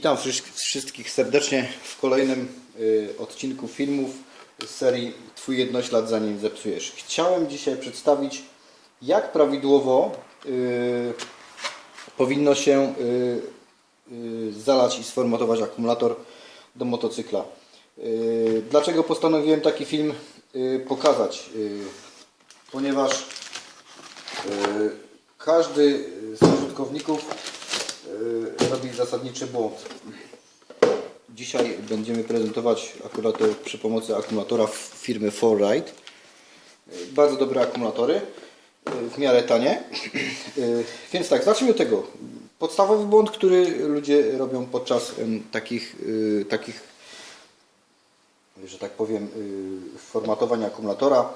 Witam wszy- wszystkich serdecznie w kolejnym y, odcinku filmów z serii Twój jednoślad zanim zepsujesz. Chciałem dzisiaj przedstawić jak prawidłowo y, powinno się y, zalać i sformatować akumulator do motocykla. Dlaczego postanowiłem taki film pokazać? Ponieważ każdy z użytkowników y, robi zasadniczy błąd. Dzisiaj będziemy prezentować akurat to przy pomocy akumulatora firmy Forride. Y, Bardzo dobre akumulatory, y, w miarę tanie. Więc tak, zacznijmy od tego. Podstawowy błąd, który ludzie robią podczas takich, takich że tak powiem, formatowania akumulatora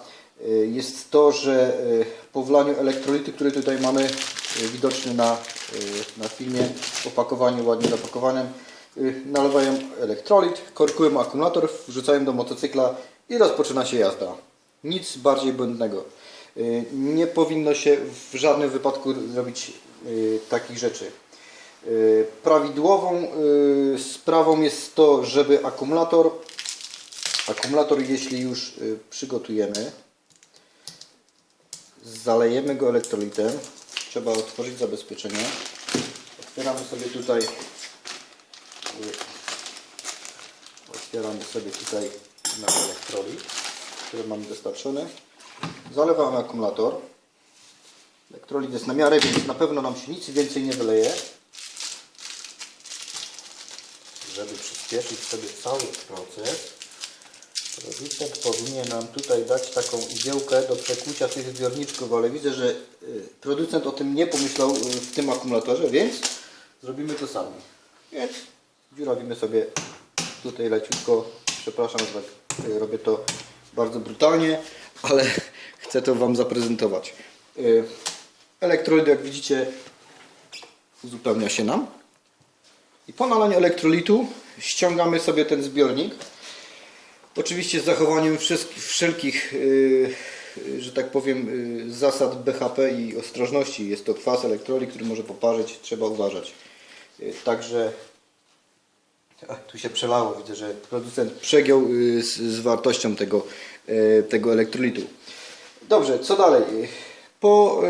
jest to, że y, po wlaniu elektrolity, który tutaj mamy y, widoczny na, na filmie, w opakowaniu ładnie zapakowanym, nalewają elektrolit, korkują akumulator, wrzucają do motocykla i rozpoczyna się jazda. Nic bardziej błędnego. Nie powinno się w żadnym wypadku robić takich rzeczy. Prawidłową sprawą jest to, żeby akumulator Akumulator, jeśli już przygotujemy, zalejemy go elektrolitem. Trzeba otworzyć zabezpieczenie. Otwieramy sobie tutaj otwieramy sobie tutaj nasz elektrolit, który mamy dostarczony. Zalewamy akumulator. Elektrolit jest na miarę, więc na pewno nam się nic więcej nie wyleje. Żeby przyspieszyć sobie cały proces, Producent powinien nam tutaj dać taką igiełkę do przekłucia tych zbiorniczków, ale widzę, że y, producent o tym nie pomyślał y, w tym akumulatorze, więc zrobimy to sami. Więc dziurawimy sobie tutaj leciutko. Przepraszam, że tak y, robię to bardzo brutalnie, ale chcę to Wam zaprezentować. Elektrolit, jak widzicie, uzupełnia się nam. I po nalaniu elektrolitu ściągamy sobie ten zbiornik. Oczywiście z zachowaniem wszystkich, wszelkich, yy, yy, że tak powiem, yy, zasad BHP i ostrożności. Jest to kwas elektrolit, który może poparzyć, trzeba uważać. Także tu się przelało, widzę, że producent przegiął z, z wartością tego, tego elektrolitu. Dobrze, co dalej? Po,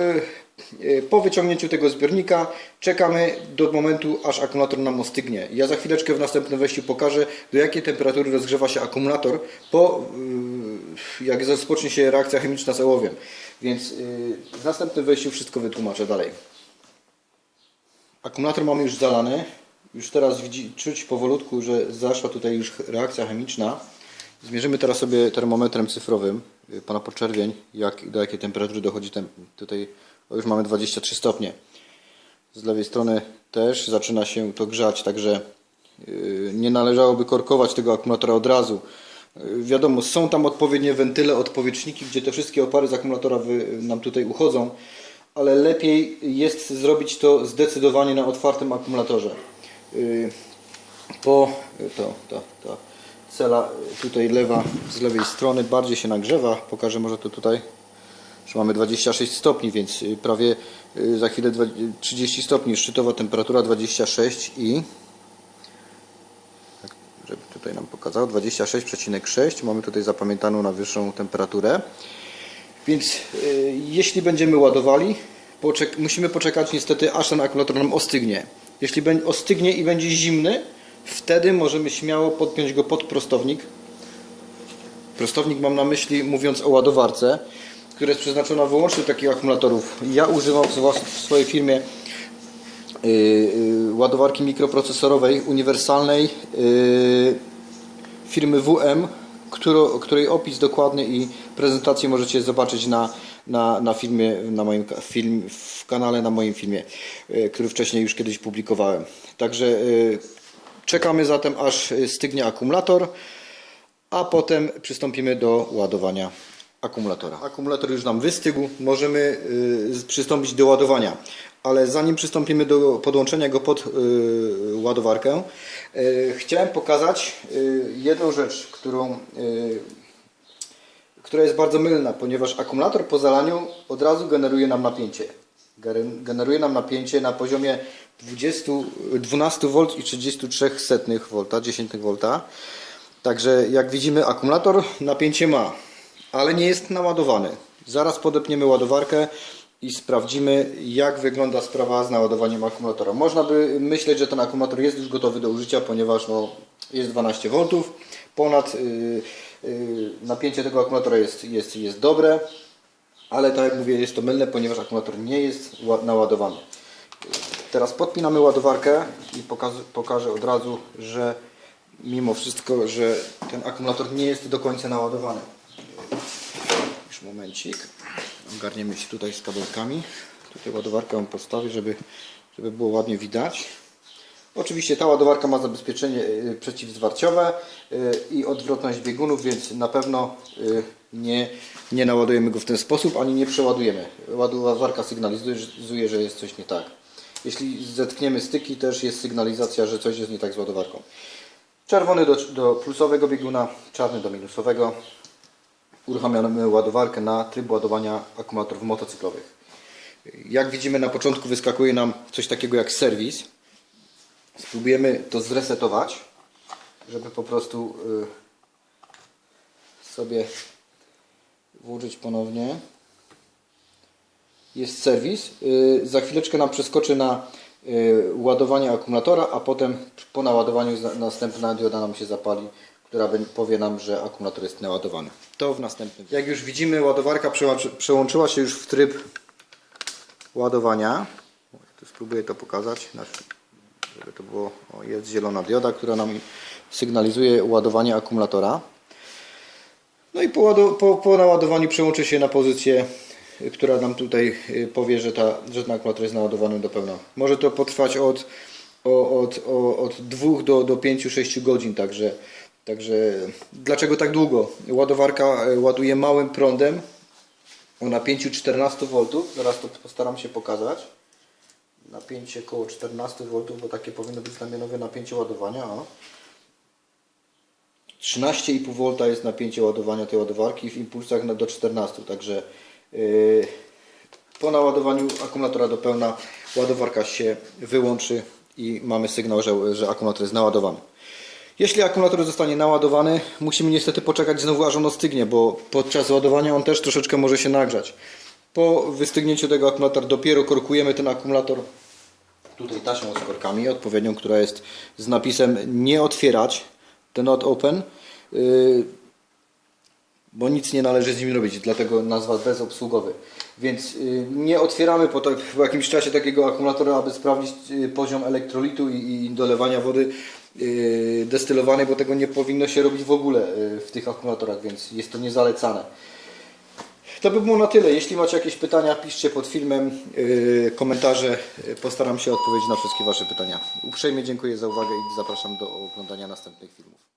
po wyciągnięciu tego zbiornika czekamy do momentu, aż akumulator nam ostygnie. Ja za chwileczkę w następnym wejściu pokażę, do jakiej temperatury rozgrzewa się akumulator, po, yy, jak rozpocznie się reakcja chemiczna z ołowiem. Więc yy, w następnym wejściu wszystko wytłumaczę dalej. Akumulator mamy już zalany. Już teraz widzi, czuć powolutku, że zaszła tutaj już reakcja chemiczna. Zmierzymy teraz sobie termometrem cyfrowym pana podczerwień, jak, do jakiej temperatury dochodzi ten, tutaj. O, już mamy 23 stopnie. Z lewej strony też zaczyna się to grzać, także y, nie należałoby korkować tego akumulatora od razu. Y, Wiadomo, są tam odpowiednie wentyle, odpowietrzniki, gdzie te wszystkie opary z akumulatora nam tutaj uchodzą, ale lepiej jest zrobić to zdecydowanie na otwartym akumulatorze. Y, Po to, to, to cela tutaj lewa z lewej strony bardziej się nagrzewa. Pokażę może to tutaj, że mamy 26 stopni, więc y, prawie y, za chwilę dwa- 30 stopni, szczytowa temperatura 26 i tak, żeby tutaj nam pokazał 26,6 mamy tutaj zapamiętaną na wyższą temperaturę. Więc y, jeśli będziemy ładowali musimy poczekać niestety aż ten akumulator nam ostygnie. Jeśli ostygnie i będzie zimny wtedy możemy śmiało podpiąć go pod prostownik. Prostownik mam na myśli mówiąc o ładowarce która jest przeznaczona wyłącznie do takich akumulatorów ja używam w swojej firmie y, y, ładowarki mikroprocesorowej uniwersalnej y, firmy WM, której opis dokładny i prezentację możecie zobaczyć na, na, na filmie, na moim film, w kanale na moim filmie, który wcześniej już kiedyś publikowałem. Także czekamy zatem aż stygnie akumulator, a potem przystąpimy do ładowania akumulatora. Akumulator już nam wystygł, możemy y, przystąpić do ładowania. Ale zanim przystąpimy do podłączenia go pod y, ładowarkę, y, chciałem pokazać jedną rzecz, którą, która jest bardzo mylna, ponieważ akumulator po zalaniu od razu generuje nam napięcie. Gener- Generuje nam napięcie na poziomie 20, 12 V i 33 setnych V, 10 V. Także jak widzimy akumulator napięcie ma, ale nie jest naładowany. Zaraz podepniemy ładowarkę i sprawdzimy jak wygląda sprawa z naładowaniem akumulatora. Można by myśleć, że ten akumulator jest już gotowy do użycia, ponieważ no, jest 12 V. Ponad yy, yy, napięcie tego akumulatora jest, jest, jest dobre, ale tak jak mówię jest to mylne, ponieważ akumulator nie jest ła- naładowany. Teraz podpinamy ładowarkę i pokażę, pokażę od razu, że mimo wszystko, że ten akumulator nie jest do końca naładowany. Momencik. Ogarniemy się tutaj z kabelkami. Tutaj ładowarkę postawię, żeby, żeby było ładnie widać. Oczywiście ta ładowarka ma zabezpieczenie y, przeciwzwarciowe y, i odwrotność biegunów, więc na pewno y, nie, nie naładujemy go w ten sposób, ani nie przeładujemy. Ładowarka sygnalizuje, że jest coś nie tak. Jeśli zetkniemy styki, też jest sygnalizacja, że coś jest nie tak z ładowarką. Czerwony do, do plusowego bieguna, czarny do minusowego. Uruchamiamy ładowarkę na tryb ładowania akumulatorów motocyklowych. Jak widzimy na początku wyskakuje nam coś takiego jak serwis. Spróbujemy to zresetować, żeby po prostu y, sobie włożyć ponownie. Jest serwis. Y, Za chwileczkę nam przeskoczy na y, ładowanie akumulatora, a potem po naładowaniu następna dioda nam się zapali, która powie nam, że akumulator jest naładowany. To w następnym. Jak już widzimy, ładowarka przełączy- przełączyła się już w tryb ładowania. Tu spróbuję to pokazać, żeby to było. O, jest zielona dioda, która nam sygnalizuje ładowanie akumulatora. No i po, po, po naładowaniu przełączy się na pozycję, która nam tutaj y, powie, że, ta, że ten akumulator jest naładowany do pełna. Może to potrwać od, od, od 2 do, do 5-6 godzin, także, także dlaczego tak długo? Ładowarka y, ładuje małym prądem o napięciu 14 V. Zaraz to postaram się pokazać. Napięcie około 14 V, bo takie powinno być znamionowe napięcie ładowania. O. 13,5 V jest napięcie ładowania tej ładowarki w impulsach do 14, także yy, po naładowaniu akumulatora do pełna ładowarka się wyłączy i mamy sygnał, że, że akumulator jest naładowany. Jeśli akumulator zostanie naładowany, musimy niestety poczekać znowu aż on ostygnie, bo podczas ładowania on też troszeczkę może się nagrzać. Po wystygnięciu tego akumulatora dopiero korkujemy ten akumulator tutaj taśmą z korkami odpowiednią, która jest z napisem nie otwierać, do not open, yy, bo nic nie należy z nim robić, dlatego nazwa bezobsługowy. Więc yy, nie otwieramy po, po jakimś czasie takiego akumulatora, aby sprawdzić yy, poziom elektrolitu i, i dolewania wody yy, destylowanej, bo tego nie powinno się robić w ogóle w tych akumulatorach, więc jest to niezalecane. To by było na tyle. Jeśli macie jakieś pytania, piszcie pod filmem komentarze. Postaram się odpowiedzieć na wszystkie Wasze pytania. Uprzejmie dziękuję za uwagę i zapraszam do oglądania następnych filmów.